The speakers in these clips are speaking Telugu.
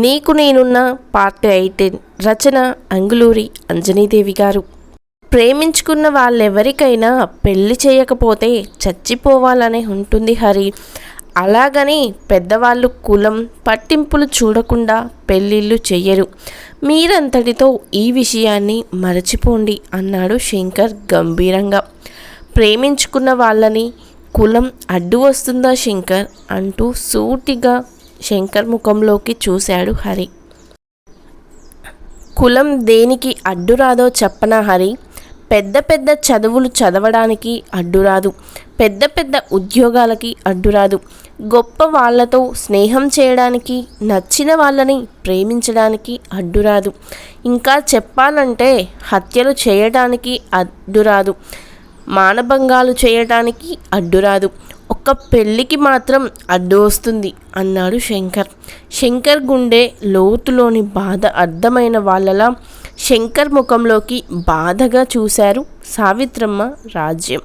నీకు నేనున్న పార్ట్ ఎయిటీన్ రచన అంగులూరి అంజనీదేవి గారు. ప్రేమించుకున్న వాళ్ళెవరికైనా పెళ్ళి చేయకపోతే చచ్చిపోవాలనే ఉంటుంది హరి. అలాగని పెద్దవాళ్ళు కులం పట్టింపులు చూడకుండా పెళ్ళిళ్ళు చెయ్యరు. మీరంతటితో ఈ విషయాన్ని మరచిపోండి అన్నాడు శంకర్ గంభీరంగా. ప్రేమించుకున్న వాళ్ళని కులం అడ్డు వస్తుందా శంకర్ అంటూ సూటిగా శంకర్ ముఖంలోకి చూశాడు హరి. కులం దేనికి అడ్డురాదో చెప్పనా హరి? పెద్ద పెద్ద చదువులు చదవడానికి అడ్డురాదు పెద్ద పెద్ద ఉద్యోగాలకి అడ్డురాదు గొప్ప వాళ్ళతో స్నేహం చేయడానికి నచ్చిన వాళ్ళని ప్రేమించడానికి అడ్డురాదు ఇంకా చెప్పాలంటే హత్యలు చేయడానికి అడ్డురాదు మానభంగాలు చేయడానికి అడ్డురాదు ఒక పెళ్ళికి మాత్రం అడ్డు వస్తుంది అన్నాడు శంకర్. శంకర్ గుండె లోతులోని బాధ అర్థమైన వాళ్ళలా శంకర్ ముఖంలోకి బాధగా చూశారు సావిత్రమ్మ రాజ్యం.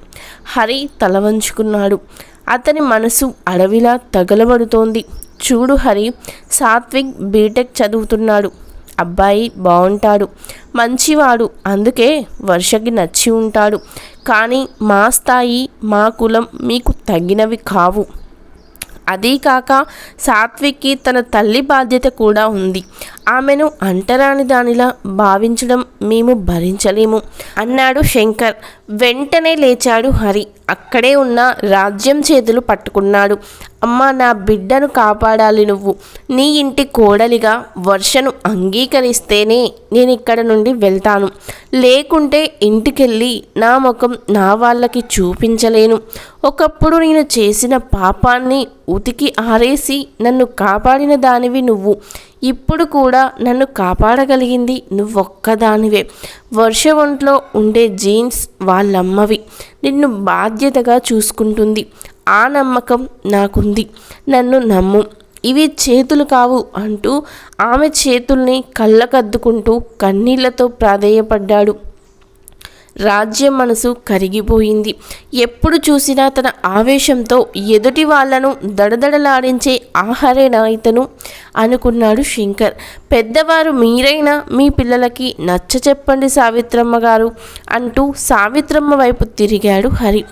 హరి తల వంచుకున్నాడు. అతని మనసు అడవిలా తగలబడుతోంది. చూడు హరి సాత్విక్ బీటెక్ చదువుతున్నాడు. అబ్బాయి బాగుంటాడు మంచివాడు. అందుకే వర్షకి నచ్చి ఉంటాడు. కానీ మా స్థాయి మా కులం మీకు తగినవి కావు. అదీ కాక సాత్విక్కి తన తల్లి బాధ్యత కూడా ఉంది. ఆమెను అంటరాని దానిలా భావించడం మేము భరించలేము. అన్నాడు శంకర్. వెంటనే లేచాడు హరి. అక్కడే ఉన్న రాజ్యం చేతులు పట్టుకున్నాడు. అమ్మ నా బిడ్డను కాపాడాలి నువ్వు. నీ ఇంటి కోడలిగా వర్షను అంగీకరిస్తేనే నేను ఇక్కడ నుండి వెళ్తాను. లేకుంటే ఇంటికెళ్ళి నా ముఖం నా వాళ్ళకి చూపించలేను. ఒకప్పుడు నేను చేసిన పాపాన్ని ఉతికి ఆరేసి నన్ను కాపాడిన దానివి నువ్వు. ఇప్పుడు కూడా నన్ను కాపాడగలిగింది నువ్వొక్కదానివే. వర్ష ఒంట్లో ఉండే జీన్స్ వాళ్ళమ్మవి. నిన్ను బాధ్యతగా చూసుకుంటుంది. ఆ నమ్మకం నాకుంది. నన్ను నమ్ము. ఇవి చేతులు కావు అంటూ ఆమె చేతుల్ని కళ్ళకద్దుకుంటూ కన్నీళ్ళతో ప్రాధేయపడ్డాడు. రాజ్యం మనసు కరిగిపోయింది. ఎప్పుడు చూసినా తన ఆవేశంతో ఎదుటి వాళ్ళను దడదడలాడించే ఆహారేనా ఇతను అనుకున్నాడు శంకర్. పెద్దవారు మీరైనా మీ పిల్లలకి నచ్చ చెప్పండి సావిత్రమ్మ గారు అంటూ సావిత్రమ్మ వైపు తిరిగాడు హరి.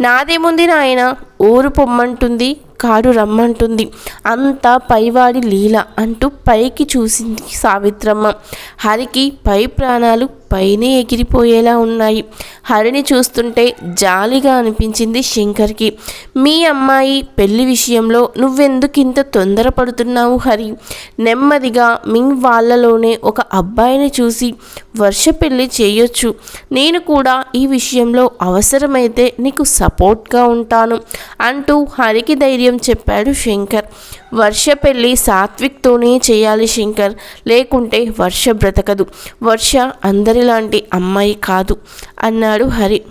నాదేముంది నాయన ఊరు పొమ్మంటుంది కాడు రమ్మంటుంది అంతా పైవాడి లీల అంటూ పైకి చూసింది సావిత్రమ్మ. హరికి పై ప్రాణాలు పైనే ఎగిరిపోయేలా ఉన్నాయి. హరిని చూస్తుంటే జాలిగా అనిపించింది శంకర్కి. మీ అమ్మాయి పెళ్ళి విషయంలో నువ్వెందుకింత తొందరపడుతున్నావు హరి? నెమ్మదిగా మీ వాళ్ళలోనే ఒక అబ్బాయిని చూసి వర్ష పెళ్ళి చేయొచ్చు. నేను కూడా ఈ విషయంలో అవసరమైతే నీకు సపోర్ట్గా ఉంటాను అంటూ హరికి ధైర్యం చెప్పాడు శంకర్. వర్ష పెళ్ళి సాత్విక్తోనే చేయాలి శంకర్. లేకుంటే వర్ష బ్రతకదు. వర్ష అందరిలాంటి అమ్మాయి కాదు అన్నాడు హరి.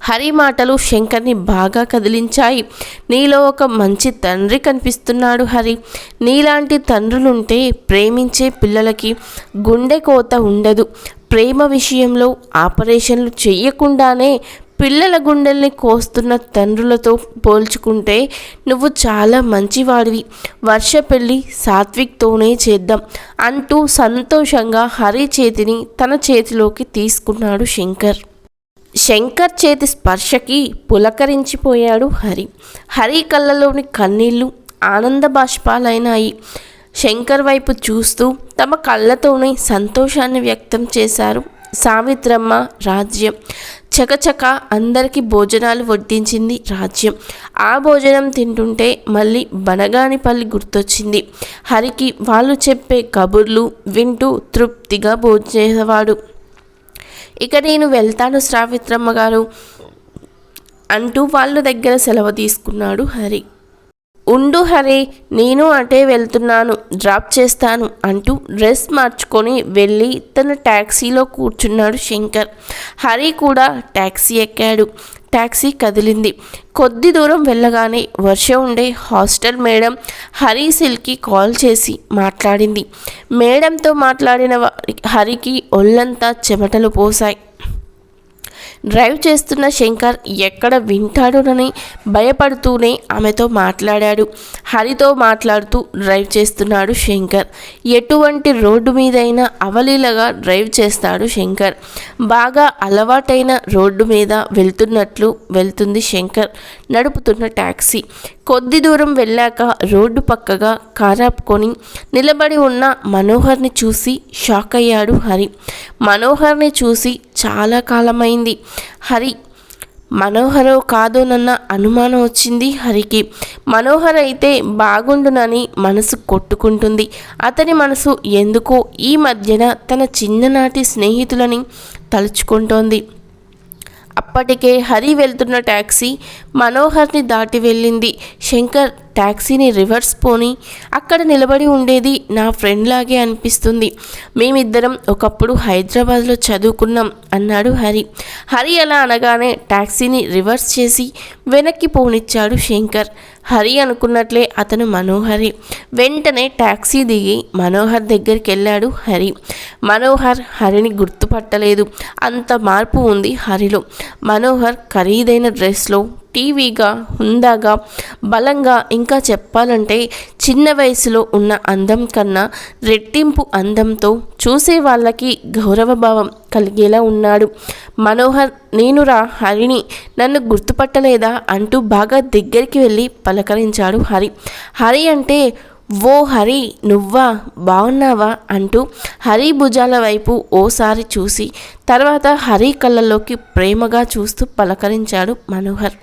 హరి మాటలు శంకర్ని బాగా కదిలించాయి. నీలో ఒక మంచి తండ్రి కనిపిస్తున్నాడు హరి. నీలాంటి తండ్రులుంటే ప్రేమించే పిల్లలకి గుండె కోత ఉండదు. ప్రేమ విషయంలో ఆపరేషన్లు చెయ్యకుండానే పిల్లల గుండెల్ని కోస్తున్న తండ్రులతో పోల్చుకుంటే నువ్వు చాలా మంచివాడివి. వర్ష పెళ్ళి సాత్విక్తోనే చేద్దాం అంటూ సంతోషంగా హరి చేతిని తన చేతిలోకి తీసుకున్నాడు శంకర్. శంకర్ చేతి స్పర్శకి పులకరించిపోయాడు హరి. హరి కళ్ళలోని కన్నీళ్ళు ఆనంద బాష్పాలైనాయి. శంకర్ వైపు చూస్తూ తమ కళ్ళతోనే సంతోషాన్ని వ్యక్తం చేశారు సావిత్రమ్మ రాజ్యం. చకచక అందరికీ భోజనాలు వడ్డించింది రాజ్యం. ఆ భోజనం తింటుంటే మళ్ళీ బనగానిపల్లి గుర్తొచ్చింది. హరికి వాళ్ళు చెప్పే కబుర్లు వింటూ తృప్తిగా భోజనేవాడు ఇక నేను వెళ్తాను శ్రావిత్రమ్మ గారు అంటూ వాళ్ళ దగ్గర సెలవు తీసుకున్నాడు హరి. ఉండు హరి నేను అటే వెళ్తున్నాను డ్రాప్ చేస్తాను అంటూ డ్రెస్ మార్చుకొని వెళ్ళి తన ట్యాక్సీలో కూర్చున్నాడు శంకర్. హరి కూడా ట్యాక్సీ ఎక్కాడు. ట్యాక్సీ కదిలింది. కొద్ది దూరం వెళ్ళగానే వర్ష ఉండే హాస్టల్ మేడం హరి సిల్కి కాల్ చేసి మాట్లాడింది. మేడంతో మాట్లాడిన హరికి ఒళ్ళంతా చెమటలు పోసాయి. డ్రైవ్ చేస్తున్న శంకర్ ఎక్కడ వింటాడోనని భయపడుతూనే ఆమెతో మాట్లాడాడు. హరితో మాట్లాడుతూ డ్రైవ్ చేస్తున్నాడు శంకర్. ఎటువంటి రోడ్డు మీదైనా అవలీలగా డ్రైవ్ చేస్తాడు శంకర్. బాగా అలవాటైన రోడ్డు మీద వెళ్తున్నట్లు వెళ్తుంది శంకర్. నడుపుతున్న ట్యాక్సీ కొద్ది దూరం వెళ్ళాక రోడ్డు పక్కగా కారాపుకొని నిలబడి ఉన్న మనోహర్ని చూసి షాక్ అయ్యాడు హరి. మనోహర్ని చూసి చాలా కాలమైంది. హరి మనోహరో కాదోనన్న అనుమానం వచ్చింది హరికి. మనోహర్ అయితే బాగుండునని మనసు కొట్టుకుంటుంది. అతని మనసు ఎందుకో ఈ మధ్యన తన చిన్ననాటి స్నేహితులని తలుచుకుంటోంది. అప్పటికే హరి వెళ్తున్న ట్యాక్సీ మనోహర్ని దాటి వెళ్ళింది. శంకర్ ట్యాక్సీని రివర్స్ పోని అక్కడ నిలబడి ఉండేది నా ఫ్రెండ్ లాగే అనిపిస్తుంది. మేమిద్దరం ఒకప్పుడు హైదరాబాద్లో చదువుకున్నాం అన్నాడు హరి. హరి అలా అనగానే ట్యాక్సీని రివర్స్ చేసి వెనక్కి పోనిచ్చాడు శంకర్. హరి అనుకున్నట్లే అతను మనోహరి. వెంటనే ట్యాక్సీ దిగి మనోహర్ దగ్గరికి వెళ్ళాడు హరి. మనోహర్ హరిని గుర్తుపట్టలేదు. అంత మార్పు ఉంది హరిలో. మనోహర్ ఖరీదైన డ్రెస్లో టీవీగా హుందాగా బలంగా ఇంకా చెప్పాలంటే చిన్న వయసులో ఉన్న అందం కన్నా రెట్టింపు అందంతో చూసే వాళ్ళకి గౌరవభావం కలిగేలా ఉన్నాడు. మనోహర్ నేనురా హరిని నన్ను గుర్తుపట్టలేదా? అంటూ బాగా దగ్గరికి వెళ్ళి పలకరించాడు హరి. హరి అంటే ఓ హరి నువ్వా? బాగున్నావా అంటూ హరి భుజాల వైపు ఓసారి చూసి తర్వాత హరి కళ్ళలోకి ప్రేమగా చూస్తూ పలకరించాడు మనోహర్.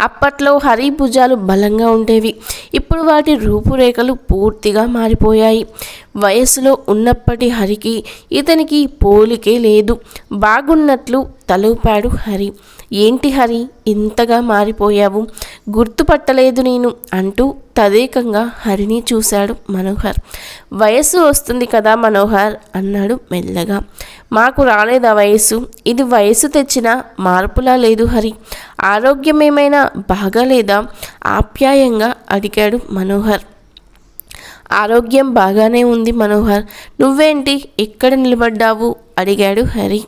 అప్పట్లో హరి భుజాలు బలంగా ఉండేవి. ఇప్పుడు వాటి రూపురేఖలు పూర్తిగా మారిపోయాయి. వయసులో ఉన్నప్పటి హరికి ఇతనికి పోలికే లేదు. బాగున్నట్లు తలూపాడు హరి. ఏంటి హరి ఇంతగా మారిపోయావు? గుర్తుపట్టలేదు నేను అంటూ తదేకంగా హరిని చూశాడు మనోహర్. వయస్సు వస్తుంది కదా మనోహర్ అన్నాడు మెల్లగా. మాకు రాలేదా వయస్సు? ఇది వయస్సు తెచ్చిన మార్పులా లేదు హరి. ఆరోగ్యం ఏమైనా బాగాలేదా ఆప్యాయంగా అడిగాడు మనోహర్. ఆరోగ్యం బాగానే ఉంది మనోహర్. నువ్వేంటి? ఎక్కడ నిలబడ్డావు? అడిగాడు హరి.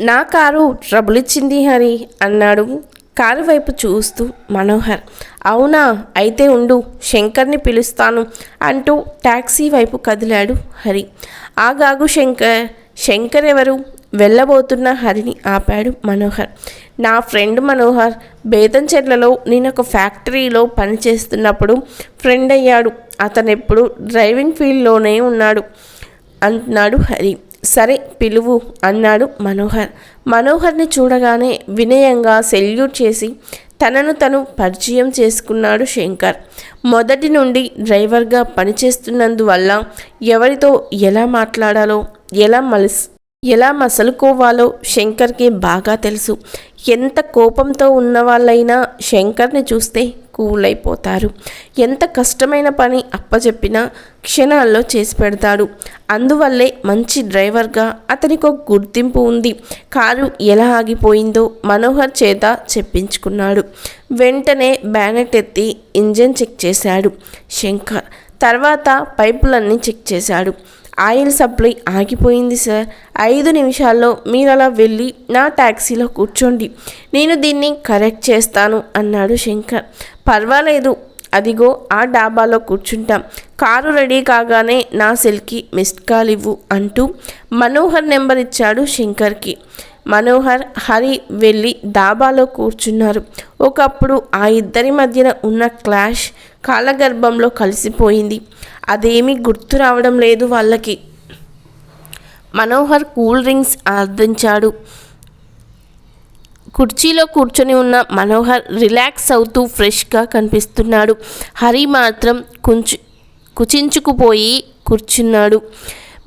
నా కారు ట్రబుల్ ఇచ్చింది హరి అన్నాడు కారు వైపు చూస్తూ మనోహర్. అవునా అయితే ఉండు శంకర్ని పిలుస్తాను అంటూ ట్యాక్సీ వైపు కదిలాడు హరి. ఆగాగు శంకర్ శంకర్ ఎవరు? వెళ్ళబోతున్న హరిని ఆపాడు మనోహర్. నా ఫ్రెండ్ మనోహర్ బేతంచెర్లలో నేను ఒక ఫ్యాక్టరీలో పనిచేస్తున్నప్పుడు ఫ్రెండ్ అయ్యాడు అతను ఎప్పుడు డ్రైవింగ్ ఫీల్డ్లోనే ఉన్నాడు అంటున్నాడు హరి. సరే పిలువు అన్నాడు మనోహర్. మనోహర్ని చూడగానే వినయంగా సెల్యూట్ చేసి తనను తను పరిచయం చేసుకున్నాడు శంకర్. మొదటి నుండి డ్రైవర్గా పనిచేస్తున్నందువల్ల ఎవరితో ఎలా మాట్లాడాలో ఎలా మలిస్ ఎలా మసలుకోవాలో శంకర్కి బాగా తెలుసు. ఎంత కోపంతో ఉన్న వాళ్ళైనా శంకర్ని చూస్తే కూల్ అయిపోతారు ఎంత కష్టమైన పని అప్పచెప్పినా క్షణాల్లో చేసి పెడతాడు. అందువల్లే మంచి డ్రైవర్గా అతనికి ఒక గుర్తింపు ఉంది. కారు ఎలా ఆగిపోయిందో మనోహర్ చేత చెప్పించుకున్నాడు. వెంటనే బ్యానెట్ ఎత్తి ఇంజన్ చెక్ చేశాడు. శంకర్ తర్వాత పైపులన్నీ చెక్ చేశాడు. ఆయిల్ సప్లై ఆగిపోయింది సార్. ఐదు నిమిషాల్లో మీరు అలా వెళ్ళి నా ట్యాక్సీలో కూర్చోండి. నేను దీన్ని కరెక్ట్ చేస్తాను అన్నాడు శంకర్. పర్వాలేదు. అదిగో ఆ డాబాలో కూర్చుంటాం. కారు రెడీ కాగానే నా సెల్కి మిస్డ్ కాల్ ఇవ్వు అంటూ మనోహర్ నెంబర్ ఇచ్చాడు శంకర్కి. మనోహర్ హరి వెళ్ళి దాబాలో కూర్చున్నారు. ఒకప్పుడు ఆ ఇద్దరి మధ్యన ఉన్న క్లాష్ కాలగర్భంలో కలిసిపోయింది. అదేమీ గుర్తు రావడం లేదు వాళ్ళకి. మనోహర్ కూల్ డ్రింక్స్ అందించాడు. కుర్చీలో కూర్చొని ఉన్న మనోహర్ రిలాక్స్ అవుతూ ఫ్రెష్గా కనిపిస్తున్నాడు. హరి మాత్రం కుంచు కుచించుకుపోయి కూర్చున్నాడు.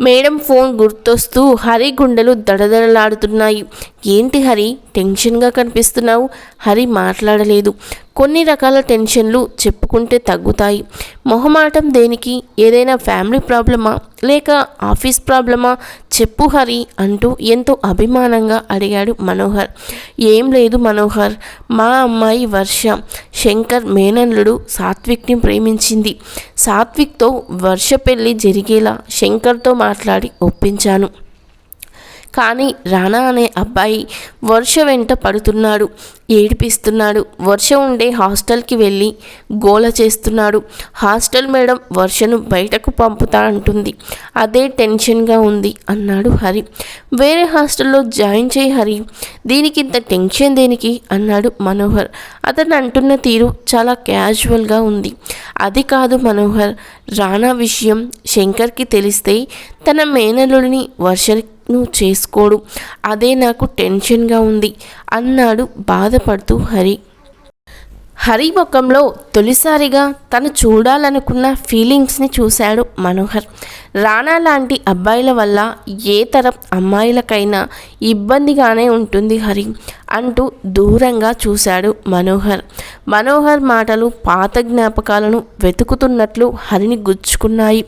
మేడం ఫోన్ గుర్తొస్తూ హరి గుండెలు దడదడలాడుతున్నాయి. ఏంటి హరి? టెన్షన్గా కనిపిస్తున్నావు? హరి మాట్లాడలేదు. కొన్ని రకాల టెన్షన్లు చెప్పుకుంటే తగ్గుతాయి. మొహమాటం దేనికి? ఏదైనా ఫ్యామిలీ ప్రాబ్లమా? లేక ఆఫీస్ ప్రాబ్లమా? చెప్పు హరి అంటూ ఎంతో అభిమానంగా అడిగాడు మనోహర్. ఏం లేదు మనోహర్. మా అమ్మాయి వర్ష. శంకర్ మేనల్లుడు సాత్విక్ని ప్రేమించింది. సాత్విక్తో వర్ష పెళ్ళి జరిగేలా శంకర్తో మాట్లాడి ఒప్పించాను. కానీ రానా అనే అబ్బాయి వర్ష వెంట పడుతున్నాడు. ఏడిపిస్తున్నాడు. వర్ష ఉండే హాస్టల్కి వెళ్ళి గోల చేస్తున్నాడు. హాస్టల్ మేడం వర్షను బయటకు పంపుతా అంటుంది. అదే టెన్షన్గా ఉంది అన్నాడు హరి. వేరే హాస్టల్లో జాయిన్ చేయి హరి. దీనికి ఇంత టెన్షన్ దేనికి? అన్నాడు మనోహర్. అతను అంటున్న తీరు చాలా క్యాజువల్గా ఉంది. అది కాదు మనోహర్. రానా విషయం శంకర్కి తెలిస్తే తన మేనలుడిని వర్షను చేసుకోడు. అదే నాకు టెన్షన్గా ఉంది అన్నాడు బాధ హరి హరి ముఖంలో తొలిసారిగా తను చూడాలనుకున్న ఫీలింగ్స్ని చూశాడు మనోహర్. రానా లాంటి అబ్బాయిల వల్ల ఏ తరం అమ్మాయిలకైనా ఇబ్బందిగానే ఉంటుంది హరి అంటూ దూరంగా చూశాడు మనోహర్. మనోహర్ మాటలు పాత జ్ఞాపకాలను వెతుకుతున్నట్లు హరిని గుచ్చుకున్నాయి.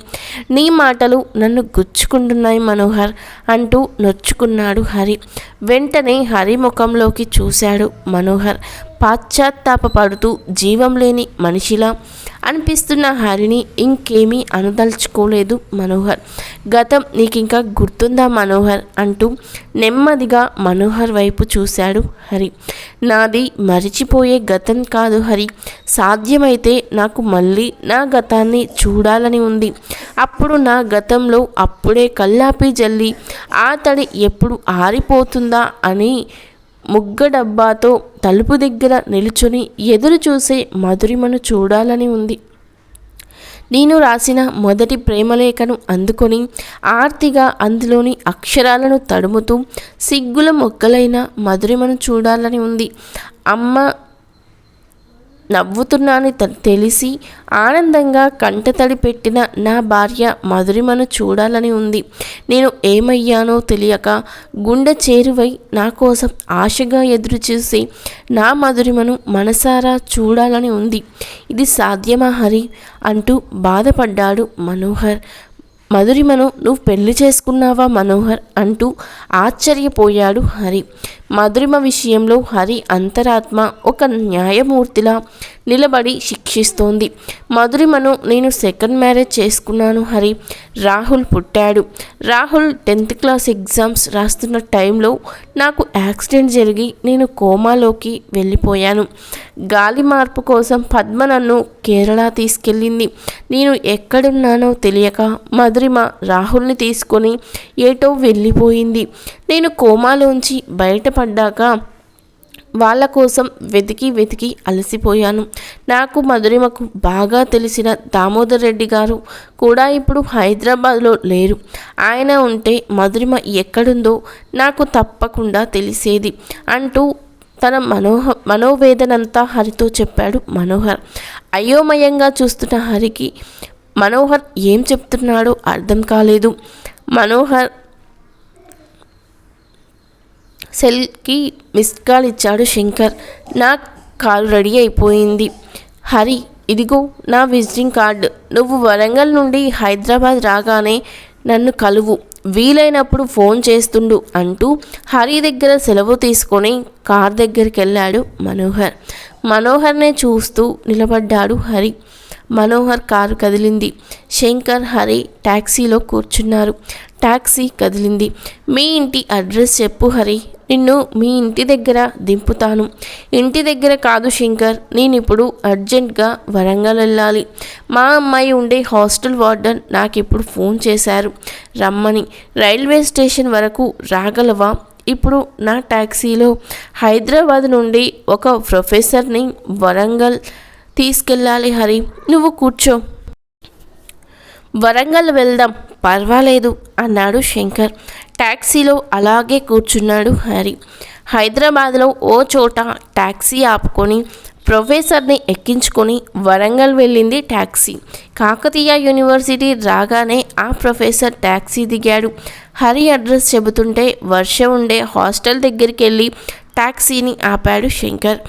నీ మాటలు నన్ను గుచ్చుకుంటున్నాయి మనోహర్ అంటూ నొచ్చుకున్నాడు హరి. వెంటనే హరి ముఖంలోకి చూశాడు మనోహర్. పాశ్చాత్తాపడుతూ జీవం లేని మనిషిలా అనిపిస్తున్న హరిని ఇంకేమీ అనదలుచుకోలేదు మనోహర్. గతం నీకింకా గుర్తుందా మనోహర్? అంటూ నెమ్మదిగా మనోహర్ వైపు చూశాడు హరి. నాది మరిచిపోయే గతం కాదు హరి. సాధ్యమైతే నాకు మళ్ళీ నా గతాన్ని చూడాలని ఉంది. అప్పుడు నా గతంలో అప్పుడే కల్లాపి జల్లి ఆ తడి ఎప్పుడు ఆరిపోతుందా అని ముగ్గ డబ్బాతో తలుపు దగ్గర నిలుచుని ఎదురు చూసే మధురిమను చూడాలని ఉంది. నేను రాసిన మొదటి ప్రేమలేఖను అందుకొని ఆర్తిగా అందులోని అక్షరాలను తడుముతూ సిగ్గుల మొక్కలైన మధురిమను చూడాలని ఉంది. అమ్మ నవ్వుతున్నానని తెలిసి ఆనందంగా కంటతడి పెట్టిన నా భార్య మధురిమను చూడాలని ఉంది. నేను ఏమయ్యానో తెలియక గుండె చేరువై నా కోసం ఆశగా ఎదురుచూసి నా మధురిమను మనసారా చూడాలని ఉంది. ఇది సాధ్యమా హరి? అంటూ బాధపడ్డాడు మనోహర్. మధురిమను నువ్వు పెళ్ళి చేసుకున్నావా మనోహర్? అంటూ ఆశ్చర్యపోయాడు హరి. మధురిమ విషయంలో హరి అంతరాత్మ ఒక న్యాయమూర్తిలా నిలబడి శిక్షిస్తోంది. మధురిమను నేను సెకండ్ మ్యారేజ్ చేసుకున్నాను హరి. రాహుల్ పుట్టాడు. రాహుల్ టెన్త్ క్లాస్ ఎగ్జామ్స్ రాస్తున్న టైంలో నాకు యాక్సిడెంట్ జరిగి నేను కోమాలోకి వెళ్ళిపోయాను. గాలి మార్పు కోసం పద్మ నన్ను కేరళ తీసుకెళ్ళింది. నేను ఎక్కడున్నానో తెలియక మధురిమ రాహుల్ని తీసుకొని ఏటో వెళ్ళిపోయింది. నేను కోమాలోంచి బయటపడ్డాక వాళ్ళ కోసం వెతికి వెతికి అలసిపోయాను. నాకు మధురిమకు బాగా తెలిసిన దామోదర్ రెడ్డి గారు కూడా ఇప్పుడు హైదరాబాద్లో లేరు. ఆయన ఉంటే మధురిమ ఎక్కడుందో నాకు తప్పకుండా తెలిసేది అంటూ తన మనోహ మనోవేదనంతా హరితో చెప్పాడు మనోహర్. అయోమయంగా చూస్తున్న హరికి మనోహర్ ఏం చెప్తున్నాడో అర్థం కాలేదు. మనోహర్ సెల్కి మిస్డ్ కాల్ ఇచ్చాడు శంకర్. నా కారు రెడీ అయిపోయింది. హరి ఇదిగో నా విజిటింగ్ కార్డు. నువ్వు వరంగల్ నుండి హైదరాబాద్ రాగానే నన్ను కలువు. వీలైనప్పుడు ఫోన్ చేస్తుండు అంటూ హరి దగ్గర సెలవు తీసుకొని కార్ దగ్గరికి వెళ్ళాడు మనోహర్. మనోహర్నే చూస్తూ నిలబడ్డాడు హరి. మనోహర్ కారు కదిలింది. శంకర్ హరి ట్యాక్సీలో కూర్చున్నారు. ట్యాక్సీ కదిలింది. మీ ఇంటి అడ్రస్ చెప్పు హరి. నిన్ను మీ ఇంటి దగ్గర దింపుతాను. ఇంటి దగ్గర కాదు శంకర్ నేను ఇప్పుడు అర్జెంట్గా వరంగల్ వెళ్ళాలి. మా అమ్మాయి ఉండే హాస్టల్ వార్డన్ నాకు ఇప్పుడు ఫోన్ చేశారు. రమ్మని. రైల్వే స్టేషన్ వరకు రాగలవా? ఇప్పుడు నా ట్యాక్సీలో హైదరాబాద్ నుండి ఒక ప్రొఫెసర్ని వరంగల్ తీసుకెళ్ళాలి హరి. నువ్వు కూర్చో. వరంగల్ వెళ్దాం. పర్వాలేదు అన్నాడు శంకర్. ట్యాక్సీలో అలాగే కూర్చున్నాడు హరి. హైదరాబాద్లో ఓ చోట ట్యాక్సీ ఆపుకొని ప్రొఫెసర్ని ఎక్కించుకొని వరంగల్ వెళ్ళింది ట్యాక్సీ కాకతీయ యూనివర్సిటీ రాగానే ఆ ప్రొఫెసర్ ట్యాక్సీ దిగాడు. హరి అడ్రస్ చెబుతుంటే వర్షం ఉండే హాస్టల్ దగ్గరికి వెళ్ళి ట్యాక్సీని ఆపాడు శంకర్.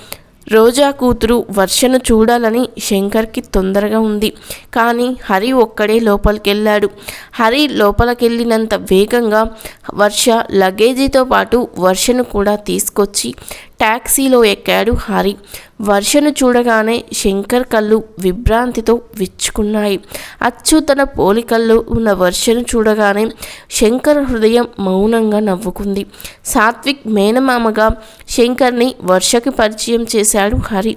రోజా కూతురు వర్షను చూడాలని శంకర్కి తొందరగా ఉంది. కానీ హరి ఒక్కడే లోపలికెళ్ళాడు. హరి లోపలికెళ్ళినంత వేగంగా వర్ష లగేజీతో పాటు వర్షను కూడా తీసుకొచ్చి ట్యాక్సీలో ఎక్కాడు హరి. వర్షను చూడగానే శంకర్ కళ్ళు విభ్రాంతితో విచ్చుకున్నాయి. అచ్చు తన పోలికల్లో ఉన్న వర్షను చూడగానే శంకర్ హృదయం మౌనంగా నవ్వుకుంది. సాత్విక్ మేనమామగా శంకర్ని వర్షకి పరిచయం చేశాడు హరి.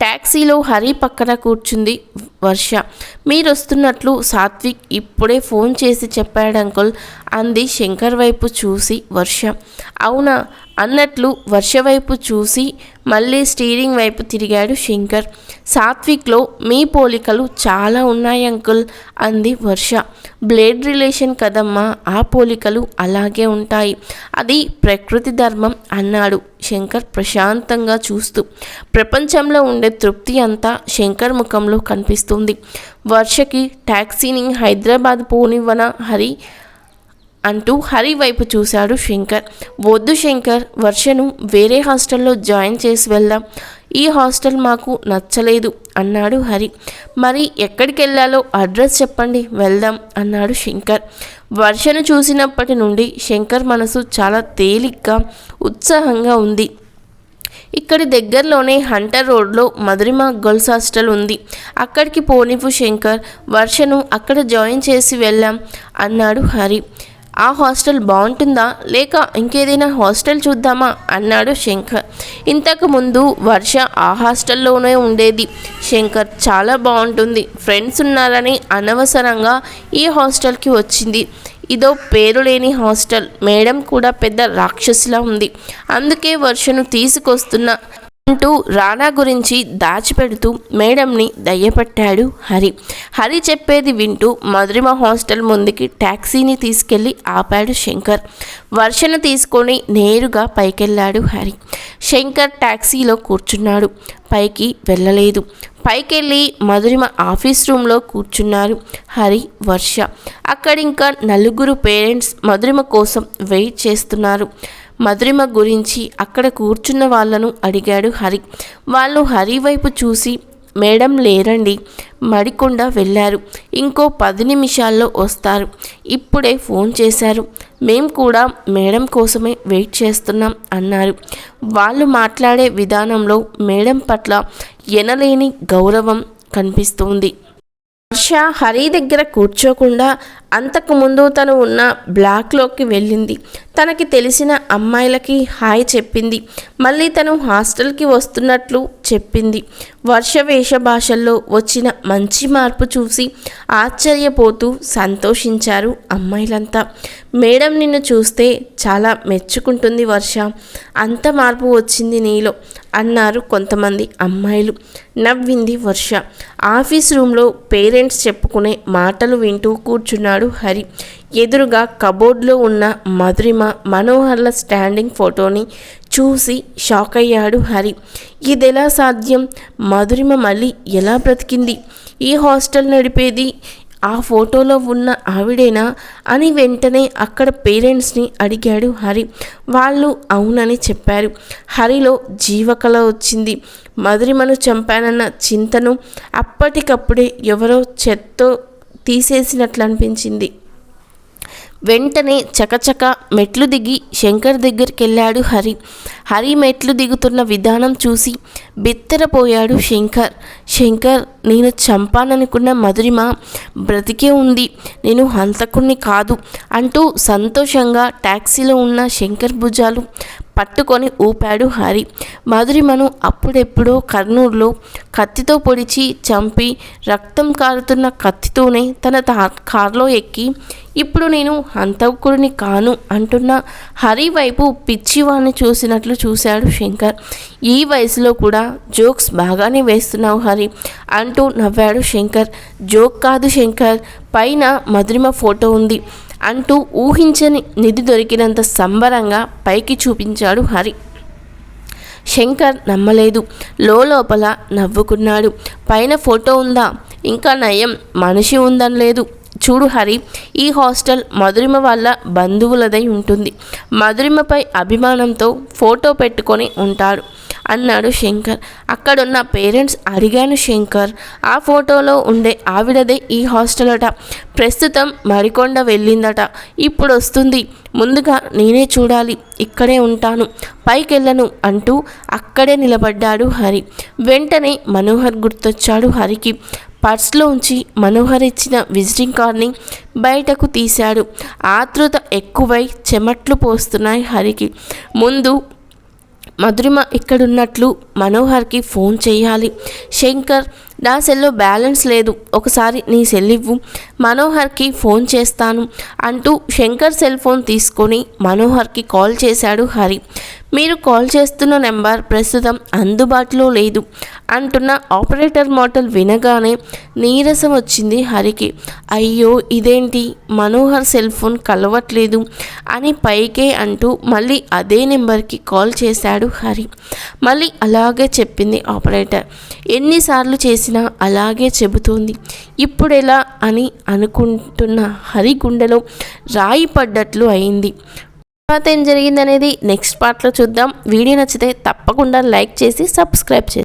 ట్యాక్సీలో హరి పక్కన కూర్చుంది వర్ష. మీరు వస్తున్నట్లు సాత్విక్ ఇప్పుడే ఫోన్ చేసి చెప్పాడు అంకుల్. అంది శంకర్ వైపు చూసి వర్ష. అవునా? అన్నట్లు వర్ష వైపు చూసి మళ్ళీ స్టీరింగ్ వైపు తిరిగాడు శంకర్. సాత్విక్లో మీ పోలికలు చాలా ఉన్నాయి అంకుల్ అంది వర్ష. బ్లేడ్ రిలేషన్ కదమ్మా ఆ పోలికలు అలాగే ఉంటాయి. అది ప్రకృతి ధర్మం అన్నాడు శంకర్ ప్రశాంతంగా చూస్తూ. ప్రపంచంలో ఉండే తృప్తి అంతా శంకర్ ముఖంలో కనిపిస్తుంది. వర్షకి ట్యాక్సీని హైదరాబాద్ పోనివ్వన హరి అంటూ హరి వైపు చూశాడు శంకర్. వద్దు శంకర్ వర్షను వేరే హాస్టల్లో జాయిన్ చేసి వెళ్దాం. ఈ హాస్టల్ మాకు నచ్చలేదు అన్నాడు హరి. మరి ఎక్కడికి వెళ్ళాలో అడ్రస్ చెప్పండి వెళ్దాం అన్నాడు శంకర్. వర్షను చూసినప్పటి నుండి శంకర్ మనసు చాలా తేలిగ్గా ఉత్సాహంగా ఉంది. ఇక్కడి దగ్గరలోనే హంటర్ రోడ్లో మధురిమ గర్ల్స్ హాస్టల్ ఉంది. అక్కడికి పోనిపు శంకర్ వర్షను అక్కడ జాయిన్ చేసి వెళ్ళాం అన్నాడు హరి. ఆ హాస్టల్ బాగుంటుందా? లేక ఇంకేదైనా హాస్టల్ చూద్దామా? అన్నాడు శంకర్. ఇంతకు ముందు వర్ష ఆ హాస్టల్లోనే ఉండేది. శంకర్ చాలా బాగుంటుంది. ఫ్రెండ్స్ ఉన్నారని అనవసరంగా ఈ హాస్టల్కి వచ్చింది. ఇదో పేరు లేని హాస్టల్. మేడం కూడా పెద్ద రాక్షసిలా ఉంది. అందుకే వర్షను తీసుకొస్తున్న. అంటూ రానా గురించి దాచిపెడుతూ మేడంని దయ్యపెట్టాడు హరి. హరి చెప్పేది వింటూ మధురిమ హాస్టల్ ముందుకి ట్యాక్సీని తీసుకెళ్ళి ఆపాడు శంకర్. వర్షను తీసుకొని నేరుగా పైకెళ్ళాడు హరి. శంకర్ ట్యాక్సీలో కూర్చున్నాడు. పైకి వెళ్ళలేదు. పైకెళ్ళి మధురిమ ఆఫీస్ రూమ్లో కూర్చున్నారు హరి వర్ష. అక్కడింకా నలుగురు పేరెంట్స్ మధురిమ కోసం వెయిట్ చేస్తున్నారు. మధురిమ గురించి అక్కడ కూర్చున్న వాళ్ళను అడిగాడు హరి. వాళ్ళు హరి వైపు చూసి మేడం లేరండి. మడికొండ వెళ్ళారు. ఇంకో పది నిమిషాల్లో వస్తారు. ఇప్పుడే ఫోన్ చేశారు. మేం కూడా మేడం కోసమే వెయిట్ చేస్తున్నాం అన్నారు. వాళ్ళు మాట్లాడే విధానంలో మేడం పట్ల ఎనలేని గౌరవం కనిపిస్తుంది. హర్ష హరి దగ్గర కూర్చోకుండా అంతకుముందు తను ఉన్న బ్లాక్లోకి వెళ్ళింది. తనకి తెలిసిన అమ్మాయిలకి హాయ్ చెప్పింది. మళ్ళీ తను హాస్టల్కి వస్తున్నట్లు చెప్పింది. వర్ష వేష భాషల్లో వచ్చిన మంచి మార్పు చూసి ఆశ్చర్యపోతూ సంతోషించారు అమ్మాయిలంతా. మేడం నిన్ను చూస్తే చాలా మెచ్చుకుంటుంది వర్ష. అంత మార్పు వచ్చింది నీలో అన్నారు కొంతమంది అమ్మాయిలు. నవ్వింది వర్ష. ఆఫీస్ రూమ్లో పేరెంట్స్ చెప్పుకునే మాటలు వింటూ కూర్చున్నాడు హరి. ఎదురుగా కబోర్డ్లో ఉన్న మధురిమ మనోహర్ల స్టాండింగ్ ఫోటోని చూసి షాక్ అయ్యాడు హరి. ఇదెలా సాధ్యం? మధురిమ మళ్ళీ ఎలా బ్రతికింది? ఈ హాస్టల్ నడిపేది? ఆ ఫోటోలో ఉన్న ఆవిడేనా? అని వెంటనే అక్కడ పేరెంట్స్ని అడిగాడు హరి. వాళ్ళు అవునని చెప్పారు. హరిలో జీవకళ వచ్చింది. మధురిమను చంపానన్న చింతను అప్పటికప్పుడే ఎవరో చెత్తో తీసేసినట్లు అనిపించింది వెంటనే చకచక మెట్లు దిగి శంకర్ దగ్గరికి వెళ్ళాడు హరి. హరి మెట్లు దిగుతున్న విధానం చూసి బిత్తరపోయాడు శంకర్. శంకర్ నేను చంపాననుకున్న మధురిమ బ్రతికే ఉంది. నేను హంతకుణ్ణి కాదు అంటూ సంతోషంగా ట్యాక్సీలో ఉన్న శంకర్ భుజాలు పట్టుకొని ఊపాడు హరి. మధురిమను అప్పుడెప్పుడో కర్నూలులో కత్తితో పొడిచి చంపి రక్తం కారుతున్న కత్తితోనే తన కారులో ఎక్కి ఇప్పుడు నేను హంతకుడిని కాను అంటున్న హరి వైపు పిచ్చివాణ్ణి చూసినట్లు చూశాడు శంకర్. ఈ వయసులో కూడా జోక్స్ బాగానే వేస్తున్నావు హరి అంటూ నవ్వాడు శంకర్. జోక్ కాదు శంకర్ పైన మధురిమ ఫోటో ఉంది అంటూ ఊహించని నిధి దొరికినంత సంబరంగా పైకి చూపించాడు హరి. శంకర్ నమ్మలేదు. లోపల నవ్వుకున్నాడు. పైన ఫోటో ఉందా? ఇంకా నయం. మనిషి ఉందని లేదు చూడు హరి ఈ హాస్టల్ మధురిమ వాళ్ళ బంధువులదై ఉంటుంది. మధురిమపై అభిమానంతో ఫోటో పెట్టుకొని ఉంటాడు అన్నాడు శంకర్. అక్కడున్న పేరెంట్స్ అడిగాను శంకర్. ఆ ఫోటోలో ఉండే ఆవిడదే ఈ హాస్టల్ అట ప్రస్తుతం మరికొండ వెళ్ళిందట. ఇప్పుడు వస్తుంది ముందుగా నేనే చూడాలి. ఇక్కడే ఉంటాను. పైకెళ్ళను అంటూ అక్కడే నిలబడ్డాడు హరి. వెంటనే మనోహర్ గుర్తొచ్చాడు హరికి. పర్స్లో ఉంచి మనోహర్ ఇచ్చిన విజిటింగ్ కార్డ్ని బయటకు తీశాడు. ఆతృత ఎక్కువై చెమట్లు పోస్తున్నాయి హరికి. ముందు మధురిమ ఇక్కడున్నట్లు మనోహర్కి ఫోన్ చేయాలి. శంకర్ నా సెల్లో బ్యాలెన్స్ లేదు. ఒకసారి నీ సెల్ ఇవ్వు మనోహర్కి ఫోన్ చేస్తాను అంటూ శంకర్ సెల్ ఫోన్ తీసుకొని మనోహర్కి కాల్ చేశాడు హరి. మీరు కాల్ చేస్తున్న నెంబర్ ప్రస్తుతం అందుబాటులో లేదు అంటున్న ఆపరేటర్ మోటల్ వినగానే నీరసం వచ్చింది హరికి. అయ్యో ఇదేంటి? మనోహర్ సెల్ ఫోన్ కలవట్లేదు అని పైకే అంటూ మళ్ళీ అదే నెంబర్కి కాల్ చేశాడు హరి. మళ్ళీ అలాగే చెప్పింది ఆపరేటర్. ఎన్నిసార్లు చేసినా అలాగే చెబుతోంది. ఇప్పుడు ఎలా అని అనుకుంటున్న హరి గుండెలో రాయి పడ్డట్లు అయింది. తర్వాత ఏం జరిగిందనేది నెక్స్ట్ పార్ట్లో చూద్దాం. వీడియో నచ్చితే తప్పకుండా లైక్ చేసి సబ్స్క్రైబ్ చేసి